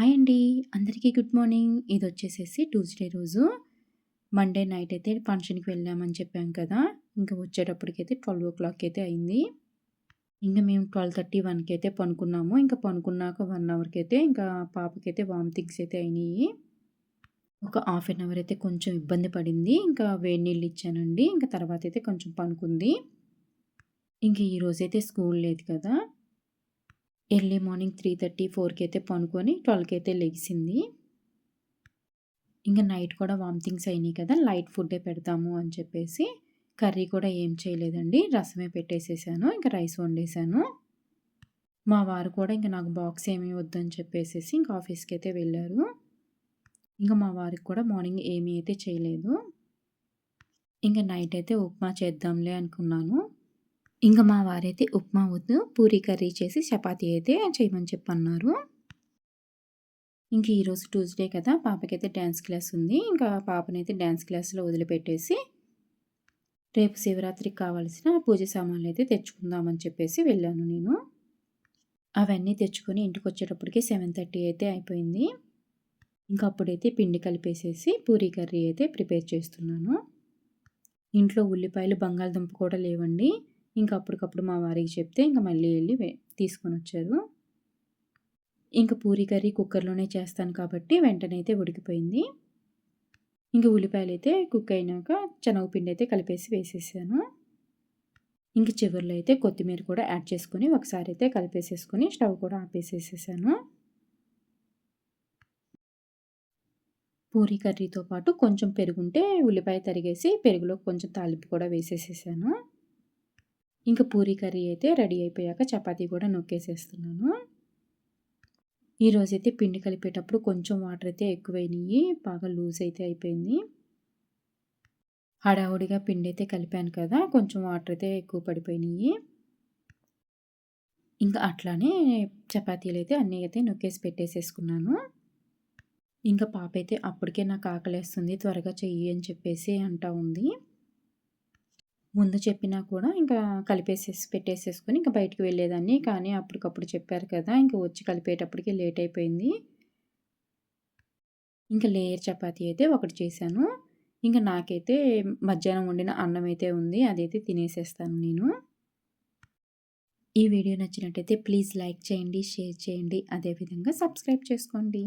Hi అండి. అందరికీ good morning. ఇది వచ్చేసేసి ట్యూస్డే రోజు. మండే నైట్ అయితే ఫంక్షన్కి వెళ్ళామని చెప్పాం కదా. ఇంకా వచ్చేటప్పటికైతే ట్వెల్వ్ ఓ క్లాక్ అయితే అయింది. ఇంకా మేము ట్వెల్వ్ థర్టీ వన్కి అయితే పనుకున్నాము. ఇంకా పనుకున్నాక వన్ అవర్కి అయితే ఇంకా పాపకైతే వామిటింగ్స్ అయితే అయినాయి. ఒక హాఫ్ అన్ అవర్ అయితే కొంచెం ఇబ్బంది పడింది. ఇంకా వేడి నీళ్ళు ఇచ్చానండి. ఇంకా తర్వాత అయితే కొంచెం పనుకుంది. ఇంక ఈరోజైతే స్కూల్ లేదు కదా. ఎర్లీ మార్నింగ్ త్రీ థర్టీ ఫోర్కి అయితే పనుకొని ట్వెల్వ్కి అయితే లెగిసింది ఇంకా నైట్ కూడా వామిటింగ్స్ అయినాయి కదా లైట్ ఫుడ్డే పెడతాము అని చెప్పేసి కర్రీ కూడా ఏం చేయలేదండి. రసమే పెట్టేసేసాను ఇంకా రైస్ వండేసాను. మా వారు కూడా ఇంకా నాకు బాక్స్ ఏమీ వద్దని చెప్పేసి ఇంకా ఆఫీస్కి అయితే వెళ్ళారు. ఇంకా మా వారికి కూడా మార్నింగ్ ఏమీ అయితే చేయలేదు. ఇంకా నైట్ అయితే ఉప్మా చేద్దాంలే అనుకున్నాను. ఇంకా మా వారైతే ఉప్మా వద్దు పూరి కర్రీ చేసి చపాతీ అయితే చేయమని చెప్పన్నారు. ఇంక ఈరోజు ట్యూస్డే కదా పాపకైతే డ్యాన్స్ క్లాస్ ఉంది. ఇంకా పాపనైతే డ్యాన్స్ క్లాస్లో వదిలిపెట్టేసి రేపు శివరాత్రికి కావాల్సిన పూజ సామాన్లు అయితే తెచ్చుకుందామని చెప్పేసి వెళ్ళాను నేను. అవన్నీ తెచ్చుకొని ఇంటికి వచ్చేటప్పటికి సెవెన్ థర్టీ అయితే అయిపోయింది. ఇంకా అప్పుడైతే పిండి కలిపేసేసి పూరీ కర్రీ అయితే ప్రిపేర్ చేస్తున్నాను. ఇంట్లో ఉల్లిపాయలు బంగాళదుంప కూడా లేవండి. ఇంకా అప్పటికప్పుడు మా వారికి చెప్తే ఇంకా మళ్ళీ వెళ్ళి తీసుకొని వచ్చారు. ఇంకా పూరి కర్రీ కుక్కర్లోనే చేస్తాను కాబట్టి వెంటనే అయితే ఉడికిపోయింది. ఇంకా ఉల్లిపాయలు అయితే కుక్ అయినాక శనగపిండి అయితే కలిపేసి వేసేసాను. ఇంక చివరిలో అయితే కొత్తిమీర కూడా యాడ్ చేసుకొని ఒకసారి అయితే కలిపేసేసుకొని స్టవ్ కూడా ఆపేసేసేసాను. పూరి కర్రీతో పాటు కొంచెం పెరుగుంటే ఉల్లిపాయ తరిగేసి పెరుగులో కొంచెం తాలింపు కూడా వేసేసేసాను. ఇంకా పూరీ కర్రీ అయితే రెడీ అయిపోయాక చపాతీ కూడా నొక్కేసేస్తున్నాను. ఈరోజైతే పిండి కలిపేటప్పుడు కొంచెం వాటర్ అయితే ఎక్కువైనాయి బాగా లూజ్ అయితే అయిపోయింది. హడావుడిగా పిండి అయితే కలిపాను కదా కొంచెం వాటర్ అయితే ఎక్కువ పడిపోయినాయి. ఇంకా అట్లానే చపాతీలు అయితే అన్నీ అయితే నొక్కేసి పెట్టేసేసుకున్నాను. ఇంకా పాప అయితే అప్పటికే నాకు ఆకలేస్తుంది త్వరగా చెయ్యి అని చెప్పేసి అంటా ఉంది. ముందు చెప్పినా కూడా ఇంకా కలిపేసేసి పెట్టేసేసుకొని ఇంకా బయటికి వెళ్ళేదాన్ని. కానీ అప్పటికప్పుడు చెప్పారు కదా ఇంకా వచ్చి కలిపేటప్పటికి లేట్ అయిపోయింది ఇంకా లేయర్ చపాతీ అయితే ఒకటి చేశాను. ఇంకా నాకైతే మధ్యాహ్నం వండిన అన్నం అయితే ఉంది అదైతే తినేసేస్తాను నేను. ఈ వీడియో నచ్చినట్టయితే ప్లీజ్ లైక్ చేయండి షేర్ చేయండి అదేవిధంగా సబ్స్క్రైబ్ చేసుకోండి.